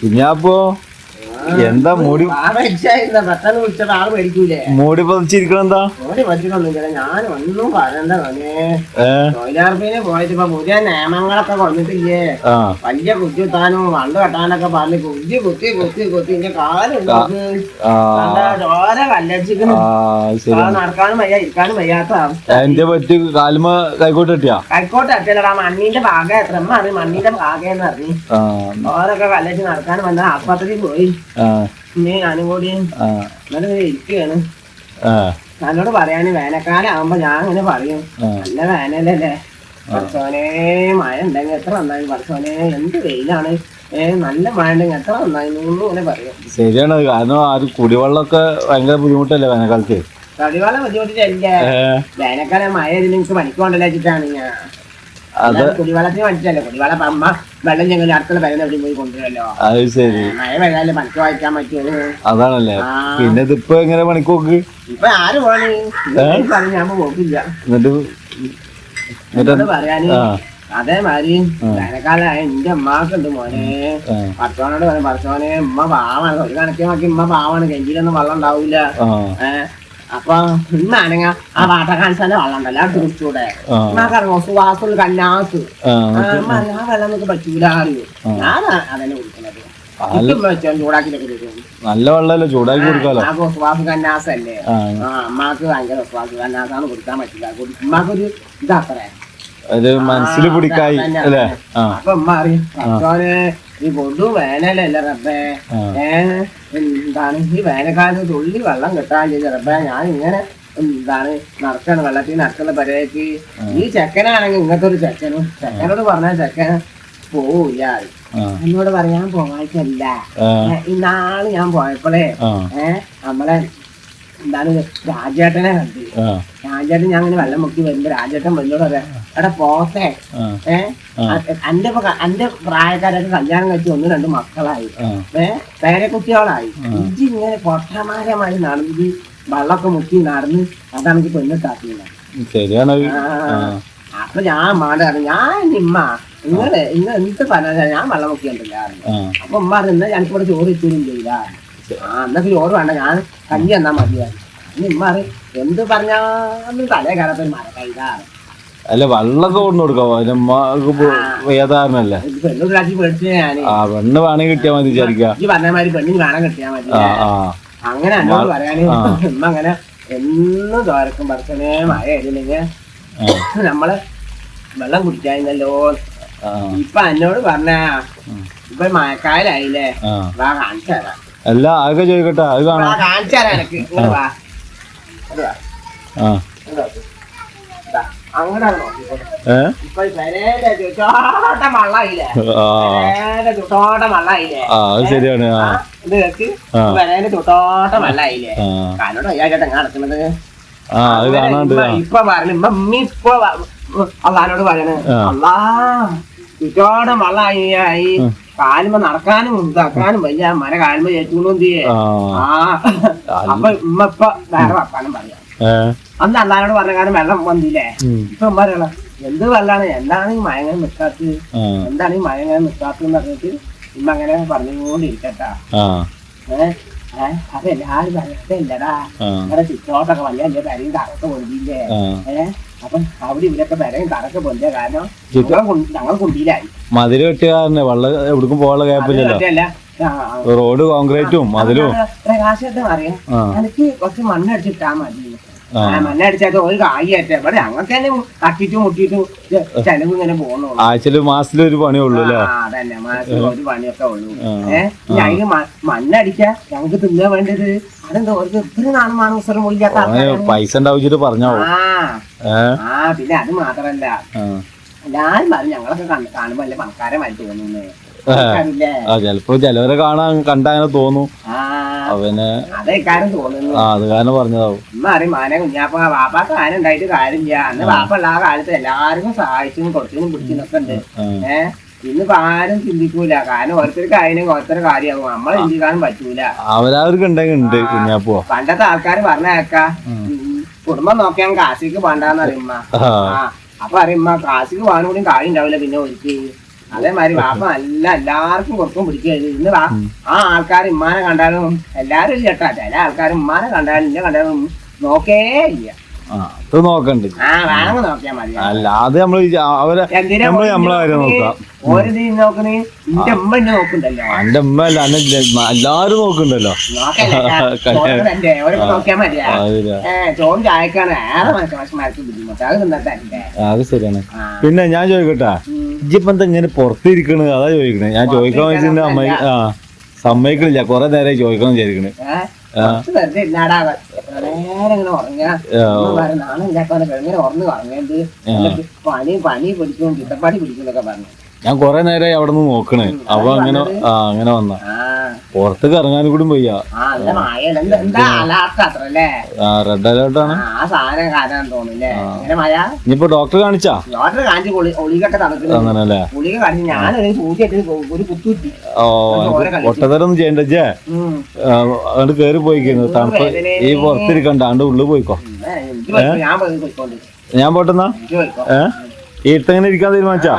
കുഞ്ഞാപ്പോ എന്താ മൂടി? മൂടി പതിച്ചിരിക്കണം എന്താ ഓടി പറ്റിക്കൊന്നുമില്ല ഞാൻ ഒന്നും പറയണ്ട മോനെ. ഏ? തൊഴിലുറപ്പിന് പോയിട്ട് ഇപ്പൊ പുതിയ നിയമങ്ങളൊക്കെ കൊണ്ടിട്ടില്ലേ? ആ. വലിയ കുത്തി കുത്താനും വണ്ട് കെട്ടാനൊക്കെ പറഞ്ഞ് കുത്തി കുത്തി കുത്തി കുത്തി ഇന്റെ കാലുണ്ട് ആ. ചോര കല്ലടിച്ചിരിക്കുന്നു. ആ ശരി നടക്കാനും വയ്യ ഇരിക്കാനും വയ്യാത്ത അവസ്ഥ. എന്റെ പറ്റി കാലുമ കൈക്കോട്ട് കിട്ടിയാ? കൈക്കോട്ട് അറ്റല്ലടാ മണ്ണിന്റെ ഭാഗം എത്ര മണ്ണിന്റെ ഭാഗം എന്ന് ആ. ഓരൊക്കെ കല്ലടിച്ച് നടക്കാനും വന്ന ആസ്പത്രിയിൽ പോയി. ഞാനും കൂടി ആ. എന്നിട്ട് ഇങ്ങനെ ഇരിക്കുകയാണ്. ആ. എന്നോട് പറയാന് വേനൽക്കാലം ആവുമ്പോ ഞാൻ അങ്ങനെ പറയും നല്ല വേനലല്ലേ? പഠിച്ചോനെ മഴ ഉണ്ടെങ്കിൽ എത്ര നന്നായി. പഠിച്ചോനെ എന്ത് വെയിലാണ്? നല്ല മഴ ഉണ്ടെങ്കിൽ എത്ര നന്നായി ഇങ്ങനെ പറയും. ശരിയാണ്. കാരണം ആര് കുടിവെള്ളമൊക്കെ ഭയങ്കര ബുദ്ധിമുട്ടല്ലേ വേനൽക്കാലത്ത്? കുടിവെള്ളം ബുദ്ധിമുട്ടിട്ടല്ലേ. വേനൽക്കാലം മഴ നിങ്ങൾക്ക് വെച്ചിട്ടാണ് ഞാൻ. അത് അല്ലാതെ കുടിവെള്ളത്തിന് പറ്റില്ലല്ലോ കുടിവെള്ളം അമ്മ വെള്ളം ഞങ്ങൾ അടുത്തുള്ള പേരുന്ന എവിടെ പോയി അത് ശരി. മഴ പെയ്താലേ പണിക്ക് വായിക്കാൻ പറ്റുള്ളൂ. അതാണല്ലേ. പിന്നെ ഇതിപ്പോ എങ്ങനെ ഇപ്പൊ ആര് പോണി? ഞാൻ പോക്കില്ല. എന്നിട്ട് പറയാന്. അതേമാതിരി വേനൽക്കാലായ എന്റെ അമ്മാക്കുണ്ട് മോനെ. പത്തോനോട് പറഞ്ഞു പടച്ചോനെ ഉമ്മ പാവാണ്. ഒരു കണക്കിനാക്കി നോക്കി ഉമ്മ പാവാണ്. കെഞ്ചിലൊന്നും വെള്ളം ഉണ്ടാവൂല. ഏഹ് അപ്പൊ ഇന്നാണെങ്കിൽ ആ വാട്ടർ കാൻസറിന്റെ വെള്ളം ഉണ്ടല്ലോ അത് കുടിച്ചൂടെ സുവാസുള്ള കന്നാസ് ആ വെള്ളം നമുക്ക് പറ്റൂല അറിയോ ഞാൻ അതന്നെ വെച്ചോ നല്ല വെള്ളമല്ലേ ചൂടാക്കി കൊടുക്കാലോ? ആ സുവാസ് കന്നാസ് അല്ലേ ആ. ആ അമ്മാക്ക് ഭയങ്കര സുവാസ് കന്നാസാണ് കുടിക്കാൻ പറ്റില്ല. ഉമ്മാക്കൊരു ഇതാത്രേ അത് മനസ്സിൽ പിടിക്കായി അല്ലേ? ആ. അപ്പൊ ഉമ്മ അറിയും പടച്ചോനെ ഈ കൊടു വേനലല്ലേ റബ്ബേ. എന്താണ് ഈ വേനൽക്കാലത്ത് തുള്ളി വെള്ളം കിട്ടാൻ ചെയ്ത റബ്ബേ ഞാൻ ഇങ്ങനെ എന്താണ് നടക്കണം വെള്ളത്തിൽ നടക്കുന്ന പരിപാടിക്ക്. ഈ ചെക്കനാണെങ്കിൽ ഇങ്ങനത്തെ ഒരു ചെക്കനും ചെക്കനോട് പറഞ്ഞ ചെക്കൻ പോവില്ല. എന്നോട് പറയാൻ ആ. ഇന്നാൾ ഞാൻ പോയപ്പോഴേ ഏഹ് നമ്മളെ എന്താണ് രാജേട്ടനെ കണ്ടു. രാജേട്ടൻ ഞാൻ അങ്ങനെ വെള്ളം മുക്കി വരുമ്പോ രാജേട്ടൻ വന്നോട് പറയാം എടാ പോത്തെ ഏഹ് എന്റെ എന്റെ പ്രായക്കാരൊക്കെ കല്യാണം കഴിച്ച് ഒന്ന് രണ്ട് മക്കളായി. ഏഹ് പേരെ കുട്ടികളായി. ഇജ്ജ് ഇങ്ങനെ പൊട്ടമാരമായി നടന്നിട്ട് വെള്ളമൊക്കെ മുക്കി നടന്ന് അതാണ് എനിക്ക് ആ. അപ്പൊ ഞാൻ മാടാണ് ഞാൻ ഇമ്മ. ഇങ്ങനെ ഇങ്ങനെ എന്ത് പറഞ്ഞാൽ ഞാൻ വെള്ളം മുക്കി കണ്ടില്ല ആ. അപ്പൊ ഉമ്മ എന്നാ ഞങ്ങൾക്ക് ഇവിടെ ചോറ് ഇച്ചിരും ചെയ്യില്ല ആ എന്നൊക്കെ ചോറ് വേണ്ട ഞാൻ കഞ്ഞി എന്നാ മതിയായി പറയും എന്ത് പറഞ്ഞാലും തലേ കയറത്തൊരു മരക്കൈതാണ് അല്ല വെള്ളമൊക്കെ കൊണ്ടു കൊടുക്കാം. അതിനമ്മക്ക് ഞാൻ. ആ പെണ്ണ് വേണമെങ്കിൽ കിട്ടിയാ മതി വിചാരിക്ക. വേണം ആ ആ. അങ്ങനെ എന്നോട് പറയാന് ആ. ഉമ്മ അങ്ങനെ എന്നും തോരക്കും പറച്ചനെ മഴ ആയിരുന്നെങ്കിൽ ആ. നമ്മൾ വെള്ളം കുടിക്കായിരുന്നല്ലോ ഇപ്പൊ എന്നോട് പറഞ്ഞ ഇപ്പൊ മഴക്കാലായില്ലേ വാ കാണിച്ചു തരാം. അല്ല അതൊക്കെ ചോദിക്കട്ടെ അത് കാണാ കാണാം. കാണിച്ചു തരാം എനക്ക്. വാ. വാ. അത് ശരിയാണ് ആ. അത് കാണാണ്ട് ഇപ്പൊ പറഞ്ഞു മമ്മി ഇപ്പൊ അള്ളഹാനോട് പറയണ. അള്ളാ ചുറ്റോടം വള്ളായി കാലുമ്പോ നടക്കാനും ഇതാക്കാനും വയ്യ. മന കാലുമ്പോ ഏറ്റവും ആ. അപ്പൊ ഉമ്മ ഇപ്പൊ വേറെ വർത്താനം പറയാം. അന്ന് അല്ലാനോട് പറഞ്ഞ കാരണം വെള്ളം വന്നില്ലേ. ഇപ്പൊ പറയണ എന്ത് വെള്ളാണ്? എന്താണ് ഈ മയങ്ങനെ നിക്കാത്തത്? എന്താണ് ഈ മയങ്ങനെ നിക്കാത്തതെന്ന് പറഞ്ഞിട്ട് ഇമ്മ അങ്ങനെ പറഞ്ഞുകൊണ്ടിരിക്കട്ടാ. ഏഹ് അതെല്ലാരും പറയത്തില്ലടാ നിങ്ങളുടെ ചുറ്റോട്ടൊക്കെ വലിയ വലിയ കരയും തറക്കെ പൊന്തിയില്ലേ? ഏഹ് അപ്പൊ അവിടെ ഇവരൊക്കെ പെരയും തറക്കെ പൊന്തിയ കാരണം ഞങ്ങൾ കുണ്ടിയിലായി മതിൽ കെട്ടിയ കാരണം വെള്ളം എവിടേക്കും പോകാനുള്ള കേപ്പില്ലല്ലോ റോഡ് കോൺക്രീറ്റും മതിലും പ്രകാശത്തെ അറിയാം? എനിക്ക് കുറച്ച് മണ്ണടിച്ചിട്ടാ മതി. ആ, മണ്ണടിച്ചാൽ ഒരു കായിട്ട് ഇവിടെ ഞങ്ങൾക്ക് തന്നെ തട്ടിട്ടും മുട്ടിയിട്ടും ചെലവ് ഇങ്ങനെ പോകുന്നുള്ളൂ. ആഴ്ചയിൽ മാസത്തിൽ ഒരു പണിയുള്ളൂ അല്ലേ? ആ, അതന്നെ. മാസത്തിൽ ഒരു പണിയൊക്കെ ഉള്ളൂ. ഏഹ് അതിന് മണ്ണടിക്കാ ഞങ്ങൾക്ക് തിന്നാൻ വേണ്ടത് അതെന്താ? ഒരു ഇത്ര നാളും മാനവസരം ആൾക്കാരാണ്. പൈസ ഉണ്ടാവിച്ചിട്ട് പറഞ്ഞോ ആ. പിന്നെ അത് മാത്രല്ല. എല്ലാരും പറഞ്ഞു ഞങ്ങളൊക്കെ കണ്ട് കാണുമ്പോ അല്ലെ പണക്കാരമായി തോന്നുന്നേ. ചെലപ്പോ ചിലവരെ കാണാൻ കണ്ടങ്ങനെ തോന്നും. ആ അവന് ആ അത് കാരണം പറഞ്ഞതാവും. മാനെ കുഞ്ഞാപ്പ വാപ്പാക്ക് ആന ഉണ്ടായിട്ട് കാര്യമില്ല. അന്ന് വാപ്പ ഉള്ള ആ കാലത്ത് എല്ലാവർക്കും സഹായിച്ചും കുറച്ചും പിടിച്ചിനൊക്കെ ഉണ്ട്. ഏഹ് ഇന്നിപ്പോ ആരും ചിന്തിക്കൂല. കാരണം ഓരോരുത്തർക്ക് അതിനും ഓരോരുത്തർ കാര്യമാകും. നമ്മളെ ചിന്തിക്കാനും പറ്റൂല. അവരവർക്ക് ഉണ്ട് കുഞ്ഞാപ്പോ പണ്ടത്തെ ആൾക്കാർ പറഞ്ഞേക്കാ കുടുംബം നോക്കിയാൽ കാശിക്ക് വേണ്ടാന്ന് അറിയുമ്മ അപ്പൊ അറിയുമ്മ കാശിക്ക് പോകാനും കൂടി കാര്യം ഉണ്ടാവില്ല. പിന്നെ ഒരിക്കൽ അതേമാതിരി വാപ്പ നല്ല എല്ലാവർക്കും കൊടുക്കും പിടിക്കുകയത് ഇന്ന് വാ ആ ആൾക്കാർ ഇമ്മാനെ കണ്ടാലും എല്ലാവരും ഇല്ല ചേട്ടാ. ചില ആൾക്കാർ ഇമ്മാനെ കണ്ടാലും ഇന്നെ കണ്ടാലും നോക്കേ ഇല്ല. അത് നോക്കണ്ട്. അല്ല നമ്മൾ അവരെ നമ്മൾ കാര്യം നോക്കാം. എന്റെ അല്ല ഇല്ല, എല്ലാരും നോക്കണ്ടല്ലോ. അത് ശരിയാണ്. പിന്നെ ഞാൻ ചോദിക്കട്ടെ. ഇജ്ജിപ്പം ഇങ്ങനെ പുറത്തിരിക്കണ്? അതാ ചോദിക്കണേ. ഞാൻ ചോദിക്കാൻ വെച്ചിട്ട് അമ്മ ആ സമ്മതിക്കണില്ല. കൊറേ നേരം ചോദിക്കണം വിചാരിക്കണ്. ഞാൻ കൊറേ നേരമായി അവിടെ നിന്ന് നോക്കണേ അപ്പൊ അങ്ങനെ ആ അങ്ങനെ വന്ന. പുറത്തേക്ക് ഇറങ്ങാനും കൂടി വയ്യ. റെഡ് അലേർട്ട് ആണ്. ഇനിയിപ്പോ ഡോക്ടർ കാണിച്ച്? അങ്ങനല്ലേ ഓ ചെയ്യണ്ട ജേ. അങ്ങോട്ട് കേറി പോയിക്കുന്നു തണുപ്പ് ഈ പുറത്തിരിക്കണ്ട. അണ്ട് ഉള്ളിൽ പോയിക്കോ. ഞാൻ പോട്ടെന്നാ? ഏ? ഇട്ടങ്ങനെ ഇരിക്കാൻ തീരുമാനിച്ചാ?